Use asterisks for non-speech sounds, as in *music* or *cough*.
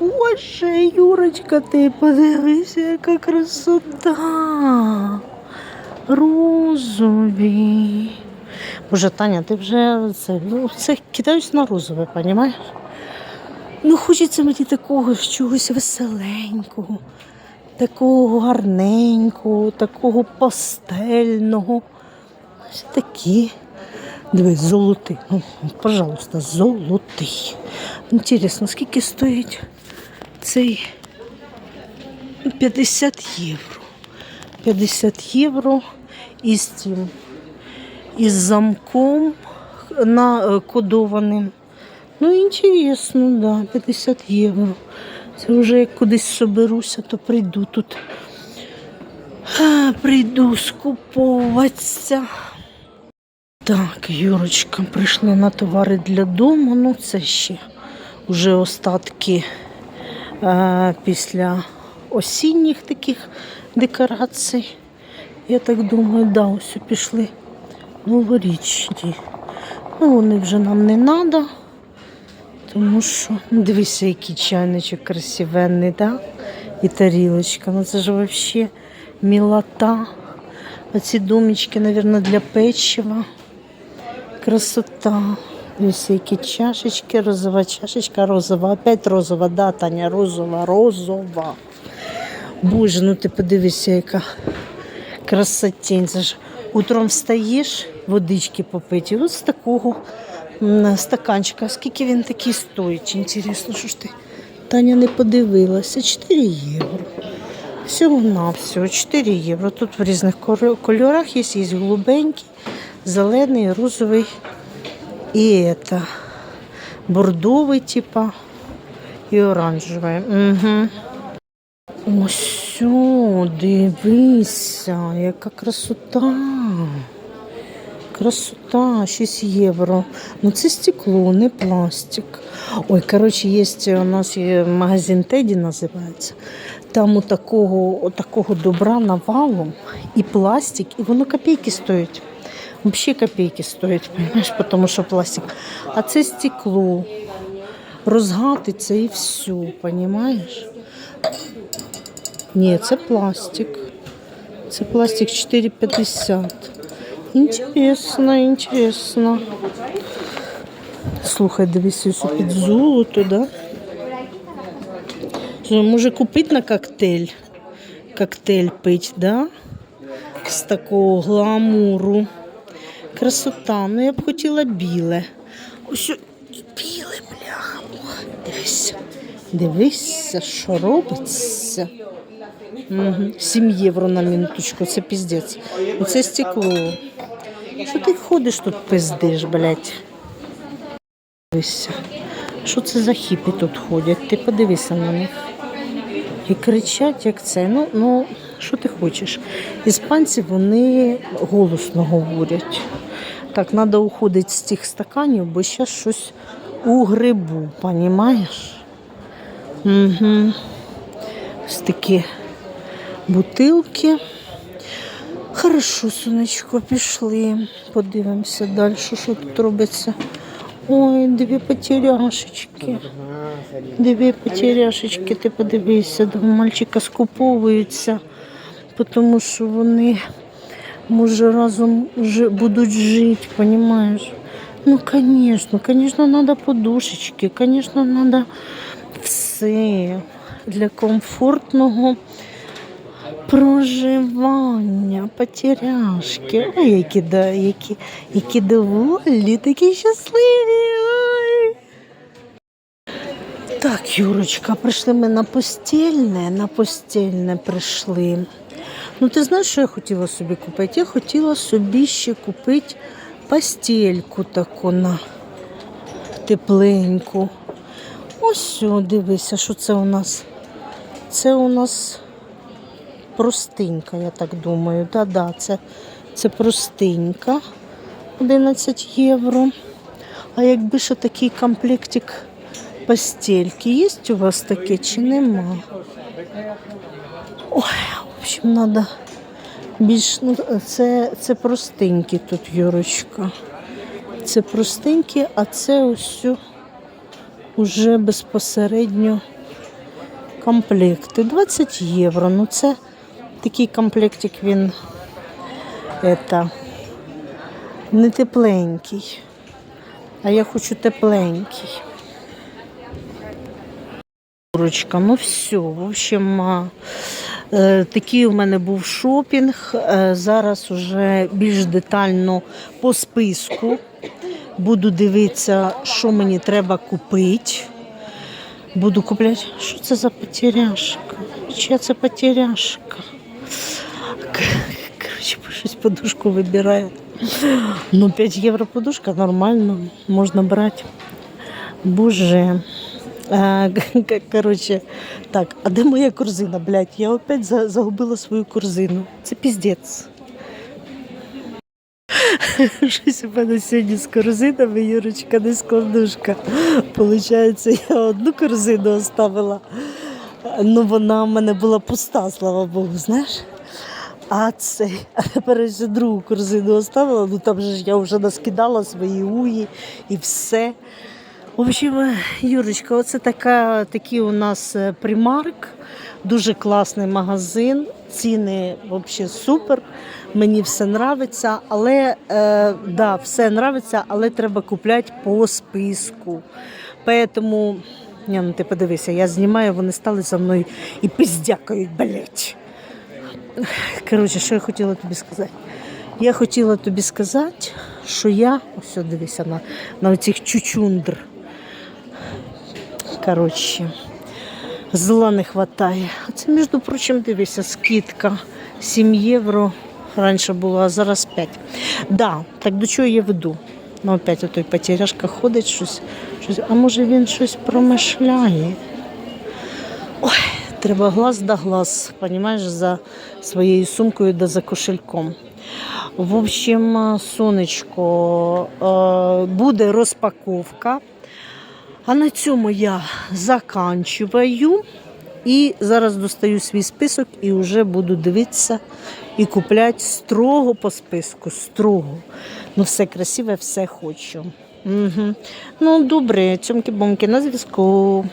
Боже, Юрочка, ти подивися, яка красота. Розові. Боже, Таня, ти вже це, ну, це кидаюсь на розове, розумієш? Ну, хочеться мені такого чогось веселенького, такого гарненького, такого пастельного. Ось такі. Дивись, золотий. Ну, пожалуйста, золотий. Інтересно, скільки стоїть цей 50 євро. 50 євро із цим, із замком на е, кодованим. Ну, інтересно, да, 50 євро. Це вже як кудись соберуся, то прийду тут. А, прийду скуповуватися. Так, Юрочка, прийшли на товари для дому. Ну, це ще вже остатки після осінніх таких декорацій. Я так думаю, да, ось пішли новорічні. Ну, вони вже нам не треба. Тому що, ну, дивися, який чайничок красивенний, да? І тарілочка. Ну це ж взагалі мілота. Оці домічки, мабуть, для печива. Красота. Які чашечки, розова чашечка, розова. Опять розова, да, Таня, розова, розова. Боже, ну ти подивися, яка красотень. Це ж утром встаєш, водички попити. Ось з такого стаканчика. Скільки він такий стоїть? Інтересно, що ж ти Таня не подивилася. 4 євро. Всього на всього 4 євро. Тут в різних кольорах є, є голубенький, зелений, розовий і это, бордовий, типа, і оранжевий. Угу. Ось, дивися, яка красота. Красота, 6 євро. Ну це стекло, не пластик. Ой, коротше, є у нас є магазин Теді називається. Там у такого, у такого добра навалом і пластик, і воно копійки стоїть. Взагалі копійки стоїть, розумієш, тому що пластик. А це стекло. Розгатиться і все, розумієш? Ні, це пластик. Це пластик 4,50. Інтересно, інтересно. Слухай, дивись, ось під золото, да? Що, може купити на коктейль? Коктейль пить, да? З такого гламуру. Красота. Ну я б хотіла біле. Ось і біле, бляха. Дивись. Дивися, що робиться. Угу. 7 євро на минуточку, це піздець. Оце стекло. Що ти ходиш тут пиздиш, блядь? Дивися. Що це за хіпі тут ходять? Ти подивися на них. І кричать, як це. Ну, ну, що ти хочеш? Іспанці вони голосно говорять. Так, треба уходити з цих стаканів, бо зараз щось у грибу, понімаєш? Угу. Ось такі бутилки. Хорошо, сонечко, пішли. Подивимося далі, що тут робиться. Ой, дві потеряшечки. Дві потеряшечки, ти подивися, до мальчика скуповуються, тому що вони, може, разом жи- будуть жити, розумієш? Ну, звісно, звісно, треба подушечки, звісно, треба все для комфортного проживання, потеряшки. Ой, які, да, які, які доволі, такі щасливі. Ой. Так, Юрочка, прийшли ми на постільне, на постільне прийшли. Ну, ти знаєш, що я хотіла собі купити? Я хотіла собі ще купити постільку таку на тепленьку. Ось, дивися, що це у нас. Це у нас простинька, я так думаю. Да-да, це, це простинька 11 євро. А якби ще такий комплектик постельки, є у вас таке чи нема? Ой, общем, треба більш. Ну, це, це простенькі тут, Юрочка. Це простенькі, а це ось уже безпосередньо комплекти 20 євро. Ну це такий комплектик він это, не тепленький. А я хочу тепленький. Курочка, ну все, в общем, такий у мене був шопінг. Е, Зараз уже більш детально по списку. Буду дивитися, що мені треба купити. Буду купляти. Що це за потеряшка? Чия це потеряшка? Коротше, щось подушку вибирає. Ну, 5 євро подушка нормально, можна брати. Боже. *laughs* Коротше, так, а де моя корзина, блядь? Я опять загубила свою корзину. Це піздець. *laughs* Щось у мене сьогодні з корзинами, Юрочка, не складушка. Получається, я одну корзину оставила. Ну, вона в мене була пуста, слава Богу, знаєш. А цей, а тепер ще другу корзину оставила, ну там же ж я вже наскидала свої уї і все. В общем, Юрочка, оце така, такий у нас е, примарк, дуже класний магазин, ціни взагалі супер. Мені все нравиться, але е, да, все нравиться, але треба купляти по списку. Поэтому, ні, ну ти подивися, я знімаю, вони стали за мною і пиздякають, блять. Коротше, що я хотіла тобі сказати? Я хотіла тобі сказати, що я, ось дивися на, на оцих чучундр. Коротше, зла не вистачає. А це, між прочим, дивися, скидка 7 євро. Раніше було, а зараз 5. Да, так до чого я веду? Ну, опять отой потеряшка ходить щось, щось. А може він щось промишляє? Ой, треба глаз да глаз, понімаєш, за своєю сумкою да за кошельком. В общем, сонечко, е, буде розпаковка. А на цьому я заканчиваю. І зараз достаю свій список і вже буду дивитися і купляти строго по списку. Строго. Ну, все красиве, все хочу. Угу. Ну, добре, цьомки-бомки на зв'язку.